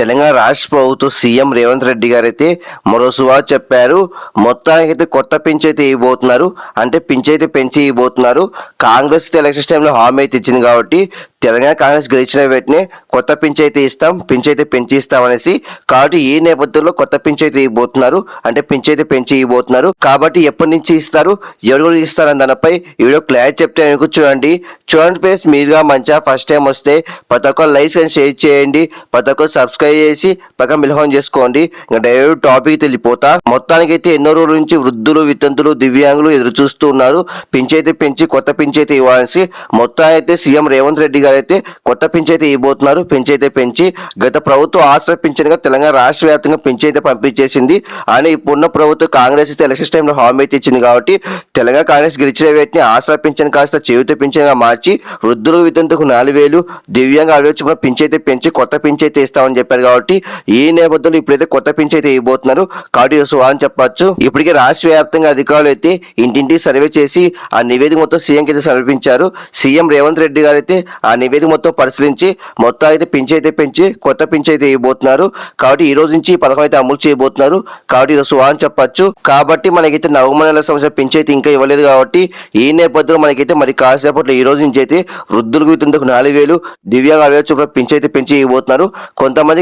తెలంగాణ రాష్ట్ర ప్రభుత్వం సీఎం రేవంత్ రెడ్డి గారు అయితే మరో సువార్ చెప్పారు. మొత్తానికైతే కొత్త పింఛ్ అయితే ఇవ్వబోతున్నారు. అంటే పింఛ్ అయితే పెంచి ఇవ్వబోతున్నారు. కాంగ్రెస్ ఎలక్షన్ టైంలో హామీ అయితే ఇచ్చింది కాబట్టి తెలంగాణ కాంగ్రెస్ గెలిచిన వెంటనే కొత్త పింఛ్ అయితే ఇస్తాం పింఛ్ అయితే పెంచి ఇస్తాం అనేసి కాబట్టి ఈ నేపథ్యంలో కొత్త పింఛ్ అయితే ఇవ్వబోతున్నారు. అంటే పింఛ్ అయితే పెంచి ఇవ్వబోతున్నారు. కాబట్టి ఎప్పటి నుంచి ఇస్తారు? ఎవరు ఇస్తారు అని దానిపై వీడియో క్లారిటీ చెప్తే అనుకో చూడండి. చూడండి ప్లేస్ మీరుగా మంచిగా ఫస్ట్ టైం వస్తే ప్రతి ఒక్కరు లైక్ అండ్ షేర్ చేయండి. ప్రతి ఒక్కరు సబ్స్క్రైబ్ చేసి పక్కన మిలహం చేసుకోండి. ఇంకా డైరెక్ట్ టాపిక్ వెళ్ళిపోతా మొత్తానికైతే ఎన్నో రోజుల నుంచి వృద్ధులు వితంతులు దివ్యాంగులు ఎదురు చూస్తూ ఉన్నారు. పింఛ్ పెంచి కొత్త పింఛ్ ఇవ్వాల్సి మొత్తం అయితే సీఎం రేవంత్ రెడ్డి గారు అయితే కొత్త పింఛ్ ఇవ్వబోతున్నారు. పింఛ్ పెంచి గత ప్రభుత్వం ఆశ్రయ పింఛన్గా తెలంగాణ రాష్ట్ర వ్యాప్తంగా పింఛ్ పంపించేసింది. అని ఇప్పుడున్న ప్రభుత్వం కాంగ్రెస్ అయితే ఎలక్షన్ టైంలో హామీ అయితే ఇచ్చింది కాబట్టి తెలంగాణ కాంగ్రెస్ గెలిచిన వేటిని ఆశ్రయ పింఛన్ కాస్త చేయుత పింఛన్గా మార్చి వృద్ధులు వితంతుకు నాలుగు వేలు దివ్యాంగ ఆలోచన పింఛ్ పెంచి కొత్త పింఛ్ ఇస్తామని చెప్పారు. కాబట్టి ఈ నేపథ్యంలో ఇప్పుడైతే కొత్త పింఛ్ అయితే ఇవ్వబోతున్నారు కాబట్టి ఇది అని చెప్పొచ్చు. ఇప్పటికే రాష్ట్ర వ్యాప్తంగా అధికారులు అయితే ఇంటింటి సర్వే చేసి ఆ నివేదిక మొత్తం సీఎంకి అయితే సమర్పించారు. సీఎం రేవంత్ రెడ్డి గారు అయితే ఆ నివేదిక మొత్తం పరిశీలించి మొత్తం అయితే పింఛ్ అయితే పెంచి కొత్త పింఛ్ అయితే ఇవ్వబోతున్నారు కాబట్టి ఈ రోజు నుంచి ఈ పథకం అయితే అమలు చేయబోతున్నారు. కాబట్టి ఇది సువా అని చెప్పొచ్చు. కాబట్టి మనకైతే నవంబర్ నెల సంవత్సరం పింఛ్ అయితే ఇంకా ఇవ్వలేదు కాబట్టి ఈ నేపథ్యంలో మనకైతే మరి కాసేపట్లో ఈ రోజు నుంచి అయితే వృద్ధులకు వితంతుకు నాలుగు వేలు దివ్యాంగ అరవై చొప్పున పింఛ్ అయితే పెంచి ఇవ్వబోతున్నారు.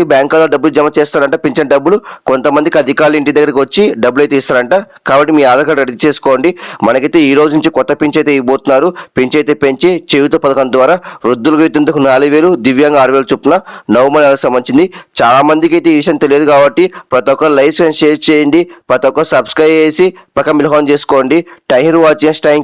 కొంతమందికి బ్యాంకులో డబ్బులు జమ చేస్తారంట పింఛన్ డబ్బులు. కొంతమందికి అధికారులు ఇంటి దగ్గరికి వచ్చి డబ్బులు అయితే ఇస్తారంట కాబట్టి మీ ఆధార్ కార్డు రెడీ చేసుకోండి. మనకైతే ఈ రోజు నుంచి కొత్త పింఛ్ అయితే ఇవ్వబోతున్నారు. పింఛ్ అయితే పెంచి చేయుత పథకం ద్వారా వృద్ధులకు ఇంతకు నాలుగు వేలు దివ్యాంగ ఆరు వేలు చొప్పున నవంబర్ నెలకు సంబంధించింది. చాలా మందికి అయితే ఈ విషయం తెలియదు కాబట్టి ప్రతి ఒక్కరు లైక్ అండ్ షేర్ చేయండి. ప్రతి ఒక్కరు సబ్స్క్రైబ్ చేసి పక్క మిలహం చేసుకోండి. Tyre watch time